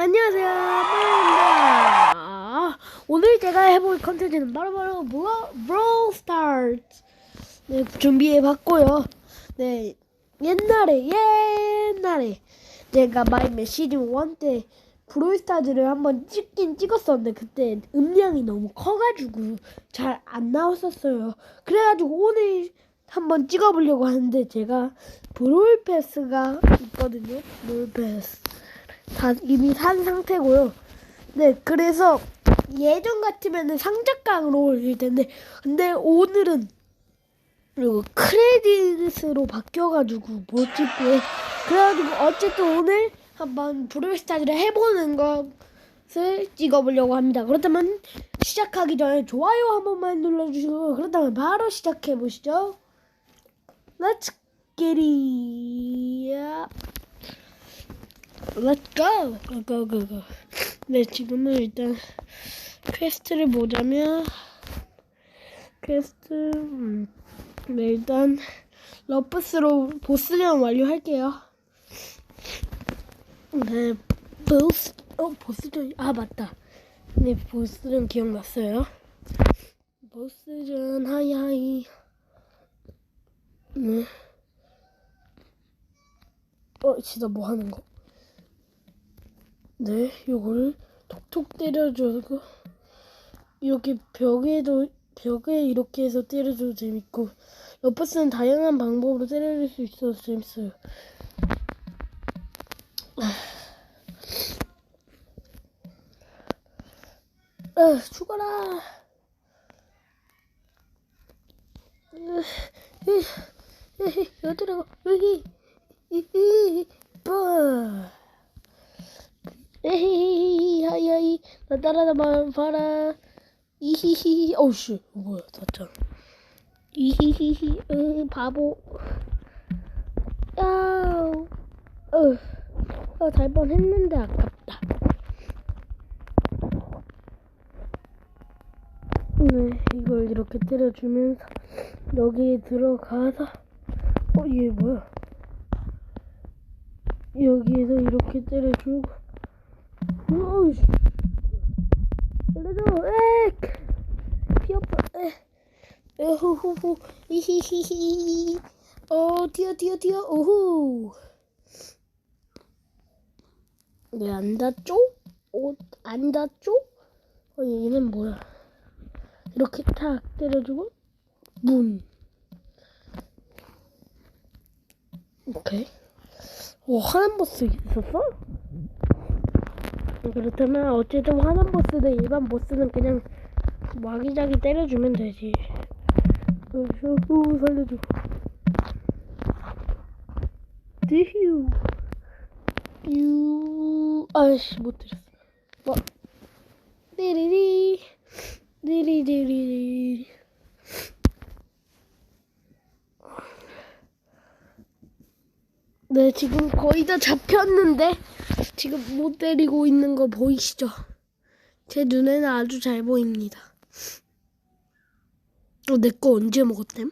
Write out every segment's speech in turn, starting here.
안녕하세요, 마입니다. 오늘 제가 해볼 컨텐츠는 바로바로 브로, 브로우 스타트. 네, 준비해봤고요. 네, 옛날에, 옛날에 제가 마이맨 시즌 1 때 브로스타즈를 한번 찍긴 찍었었는데 그때 음량이 너무 커가지고 잘 안 나왔었어요. 그래가지고 오늘 한번 찍어보려고 하는데 제가 브롤 패스가 있거든요. 브롤 패스. 다 이미 산 상태고요. 네, 그래서 예전 같으면은 상자깡으로 올릴 텐데, 근데 오늘은 그리고 크레딧으로 바뀌어가지고 못 찍고요. 그래가지고 어쨌든 오늘 한번 브롤스타즈를 해보는 것을 찍어보려고 합니다. 그렇다면 시작하기 전에 좋아요 한 번만 눌러주시고 그렇다면 바로 시작해 보시죠. Let's get it. Let's go. Go, go, go. 네, 지금은 일단 퀘스트를 보자면 퀘스트 음, 네, 일단 러프스로 보스전 완료할게요. 네, 보스 어 보스전 아 맞다. 네, 보스전 기억났어요. 보스전 하이 하이. 네. 어, 진짜 뭐 하는 거? 네, 요거를 톡톡 때려주고 여기 벽에도 벽에 이렇게 해서 때려줘도 재밌고 러퍼스는 다양한 방법으로 때려줄 수 있어서 재밌어요. 아, 죽어라. 여드라고 여기 이이 뭐 에헤이 하이하이. 나 따라다 봐라. 이히히히. 어우씨. 뭐야. 다짜. 이히히히. 으 바보. 야우. 어잘 뻔했는데 아깝다. 네 이걸 이렇게 때려주면서 여기에 들어가서 어 얘 뭐야? 여기에서 이렇게 때려주고 오우씨 살려줘 엑 피어파 에 에후후후 이히히히 어 튀어 튀어 튀어 오후 왜안 닿죠? 옷 안 닿죠? 어 얘는 뭐야 이렇게 탁 때려주고 문 오케이 오 하얀 보스 있었어? 그렇다면 어쨌든 화난 보스든 일반 보스는 그냥 와기자기 때려주면 되지. 어, 후 살려줘. 드휴. 유. 아이씨 못 들었어. 뭐? 띠리리. 띠리리리리. 네, 지금 거의 다 잡혔는데 지금 못 때리고 있는 거 보이시죠? 제 눈에는 아주 잘 보입니다. 어, 내 거 언제 먹었댐?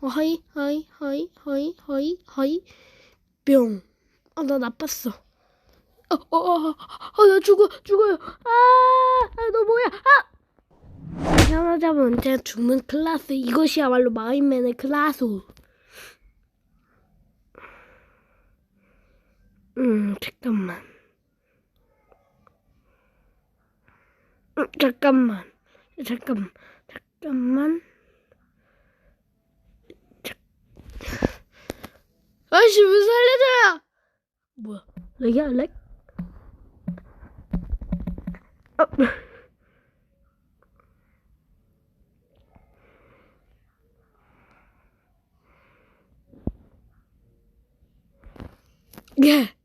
어, 하이, 하이, 하이, 하이, 하이, 하이, 뿅. 아, 나 나빴어. 어, 어, 어, 어, 나 죽어, 죽어요. 아, 아, 너 뭐야? 아! 제가 죽는 클라스. 이것이야말로 마인맨의 클라스. 음, 잠깐만. 음, 잠깐만. 잠깐만. 잠깐만. 자... 아이씨, 왜 살려줘요? 뭐야? 렉이야, 렉? 아. 예.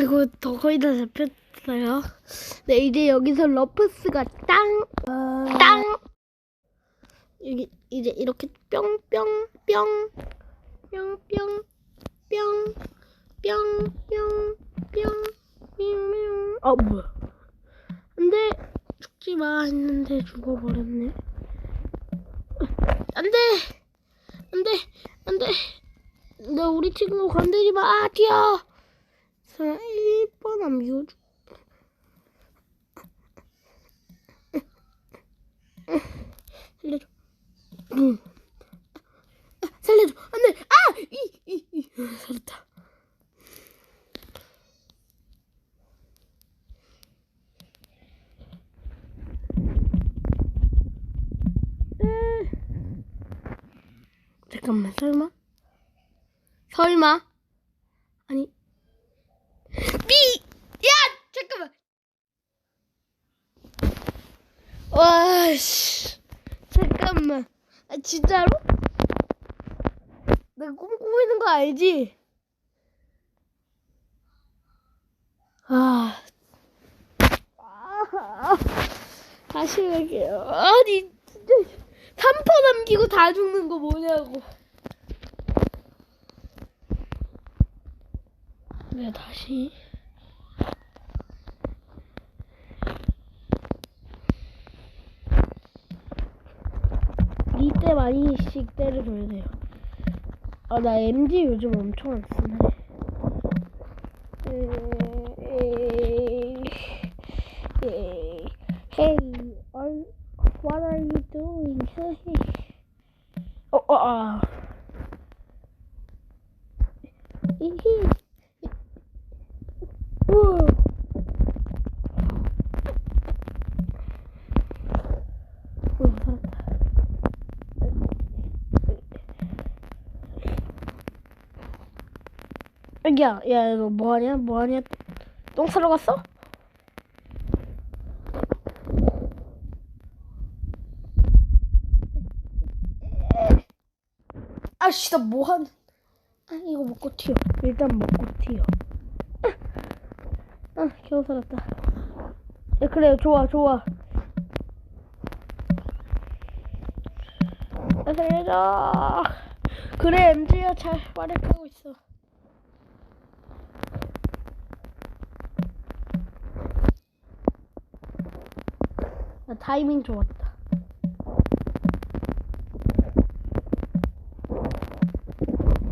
그리고 더 거의 다 잡혔어요. 네, 이제 여기서 러프스가 땅, 땅. 여기 이제 이렇게 뿅 뿅 뿅, 뿅 뿅 뿅, 뿅, 뿅, 뿅, 뿅. 어 뭐야? 안돼 죽지 마 했는데 죽어버렸네. 안 돼, 안 돼, 안돼. 네. 안돼 우리 친구 건드리지 마 튀어. 자 1번 안 비워줘. 살려줘. 응. 아, 살려줘. 안 돼. 아! 이, 이, 이. 살았다. 에. 잠깐만 설마? 설마? 아니 삐! 야! 잠깐만 와씨. 잠깐만. 아 진짜로? 내가 꿈꾸고 있는 거 알지? 아, 아. 다시 할게요. 아니 진짜. 3퍼 남기고 다 죽는 거 뭐냐고. 네 다시 많이씩 때려줘야 돼요. 아, 나 MG 요즘 엄청 안 쓰네. 에이, Hey, what are you doing? 어, 어, 아. 이히. 우와. 오, 살았다. 야, 야, 너 뭐하냐? 뭐하냐? 똥 싸러 갔어? 아씨, 나 뭐한? 아, 이거 먹고 튀어. 일단 먹고 튀어. 아, 겨우 살았다. 야, 그래, 좋아, 좋아. 야, 살려줘. 그래, MG야, 잘 활약하고 있어. 타이밍 좋았다.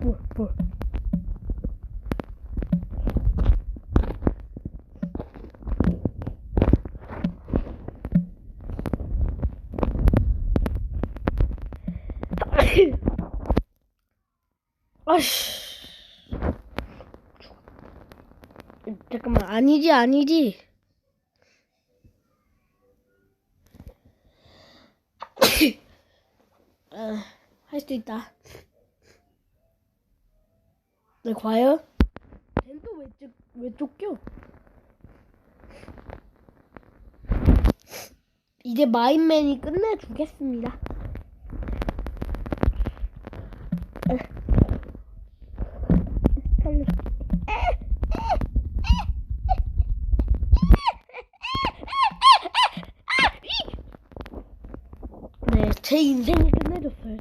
뭘, 뭘. 아씨. 잠깐만, 아니지, 아니지. 아, 할 수 있다. 네, 과연? 쟤또왜 왜 쫓겨? 이제 마인맨이 끝내주겠습니다. 네, 제 인생 을 끝내줬어요,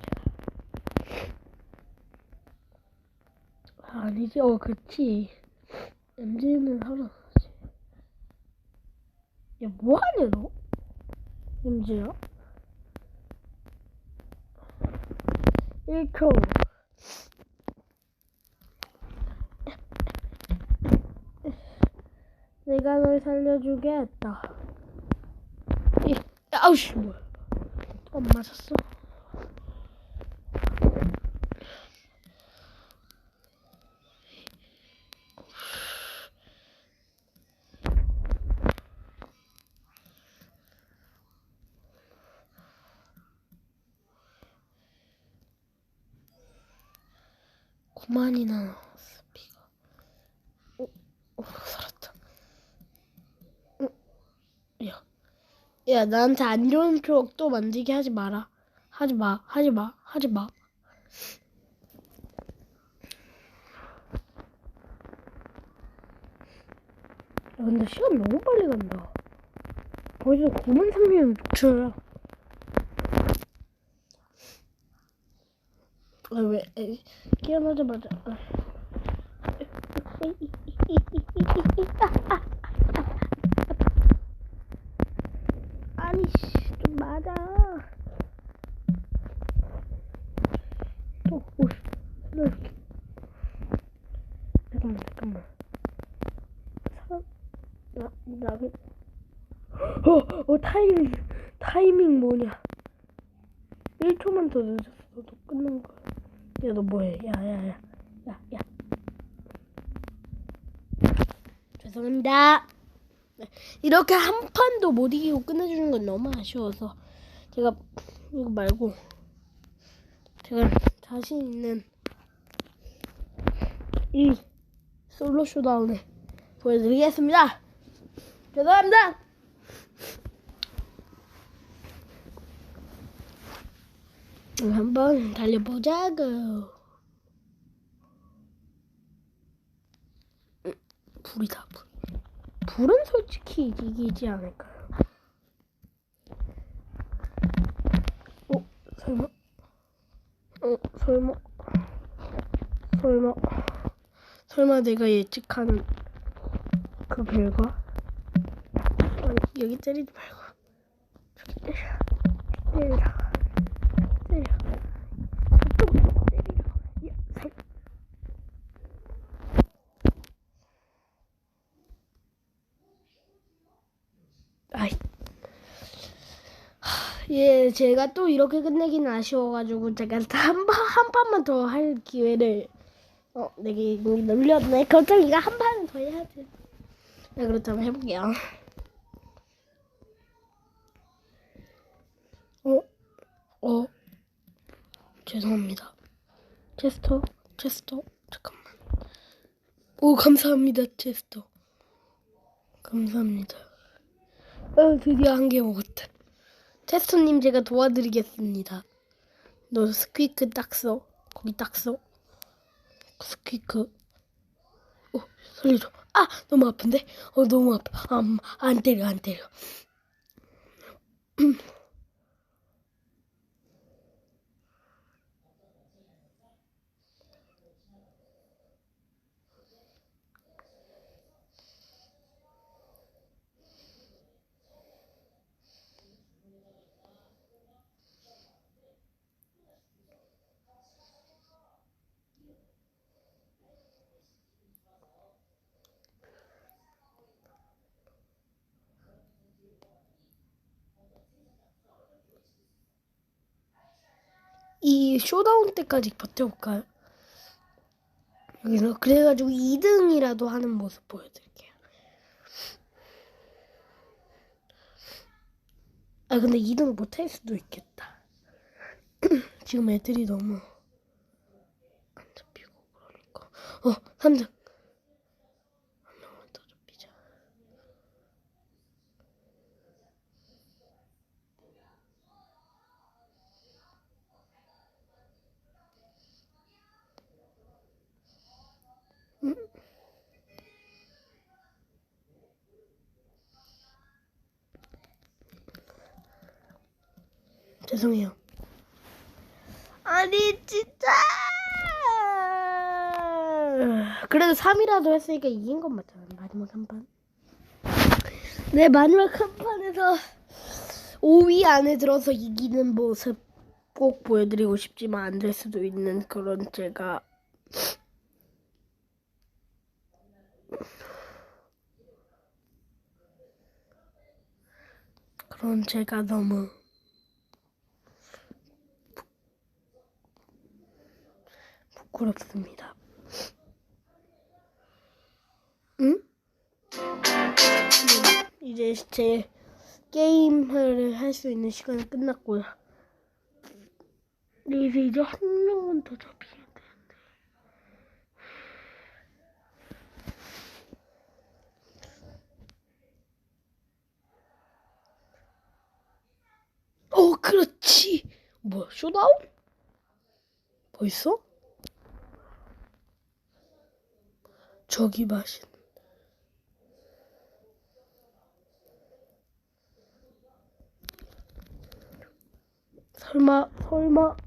제가. 아니지, 어, 그치. MG는 살아나지. 야, 뭐하냐, 너? MG야? 1초. 내가 널 살려주겠다. 이, 아우씨, 뭐야. 안 맞았어. 그만이나 나왔어, 피가. 어, 어, 살았다. 어, 야. 야, 나한테 안 좋은 추억 또 만들게 하지 마라. 하지 마, 하지 마, 하지 마. 야, 근데 시간 너무 빨리 간다. 벌써 9만 3천 6천이야. 아, 왜, 에, 깨어나자마자. 아. 아니, 씨, 좀 맞아. 또, 오, 씨, 이렇게. 잠깐만 잠깐만 사, 나, 나, 그- 어, 어 타이밍 타이밍 뭐냐 1초만 더 늦었어 너 끝난 거야 야 너 뭐해 야야야 야야 죄송합니다 네, 이렇게 한 판도 못 이기고 끝내주는 건 너무 아쉬워서 제가 이거 말고 제가 자신 있는 이 솔로 쇼다운을 보여드리겠습니다. 죄송합니다. 한번 달려보자고. 음, 불이다 불. 불은 솔직히 이기지 않을까요? 어 설마? 어 설마? 설마? 설마 내가 예측한 그 결과? 아니 여기 때리지 말고 저기 때려 때려 때려 저쪽으로 때리라 야 살. 아이 하, 예 제가 또 이렇게 끝내기는 아쉬워가지고 제가 한한 한 판만 더 할 기회를 어, 내게 눌렸네. 걱정이가 한 판은 더 해야지. 네, 그렇다면 해볼게요. 어, 어, 죄송합니다. 체스터, 체스터, 잠깐만. 오, 감사합니다, 체스터. 감사합니다. 어, 드디어 한 개 먹었다. 체스터님, 제가 도와드리겠습니다. 너 스퀴크 딱 써. 거기 딱 써. 스퀴크. 어, 살려줘. 아, 너무 아픈데? 어, 너무 아파. 아, 음, 안 때려, 안 때려. 이 쇼다운 때까지 버텨볼까요? 여기서 그래가지고 2등이라도 하는 모습 보여드릴게요. 아 근데 2등 못 할 수도 있겠다. 지금 애들이 너무 안 잡히고 그러니까 어 3등 한 명만 더 잡히자. 죄송해요. 아니 진짜. 그래도 3이라도 했으니까 이긴 건 맞잖아. 마지막 한 판. 네 마지막 한 판에서 5위 안에 들어서 이기는 모습 꼭 보여드리고 싶지만 안 될 수도 있는 그런 제가 그런 제가 너무 부끄럽습니다. 응? 네, 이제 제 게임을 할 수 있는 시간이 끝났고요. 이제 이제 한 명은 더 잡히면 되는데. 어, 그렇지. 뭐야, 쇼다운? 벌써? 저기 마신. 설마, 설마.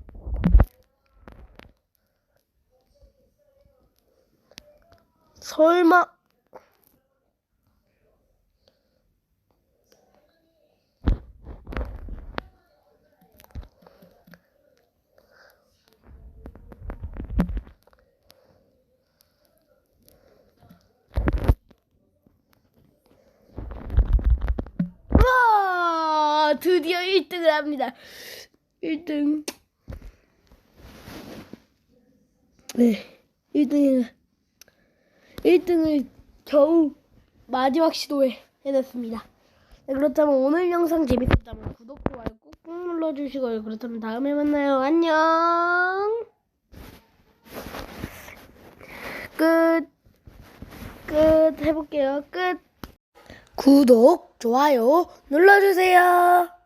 설마. 드디어 1등을 합니다. 1등. 네, 1등을 1등을 겨우 마지막 시도에 해냈습니다. 네, 그렇다면 오늘 영상 재밌었다면 구독, 좋아요 꾹꾹 눌러주시고요. 그렇다면 다음에 만나요. 안녕. 끝. 끝 해볼게요. 끝. 구독, 좋아요 눌러주세요.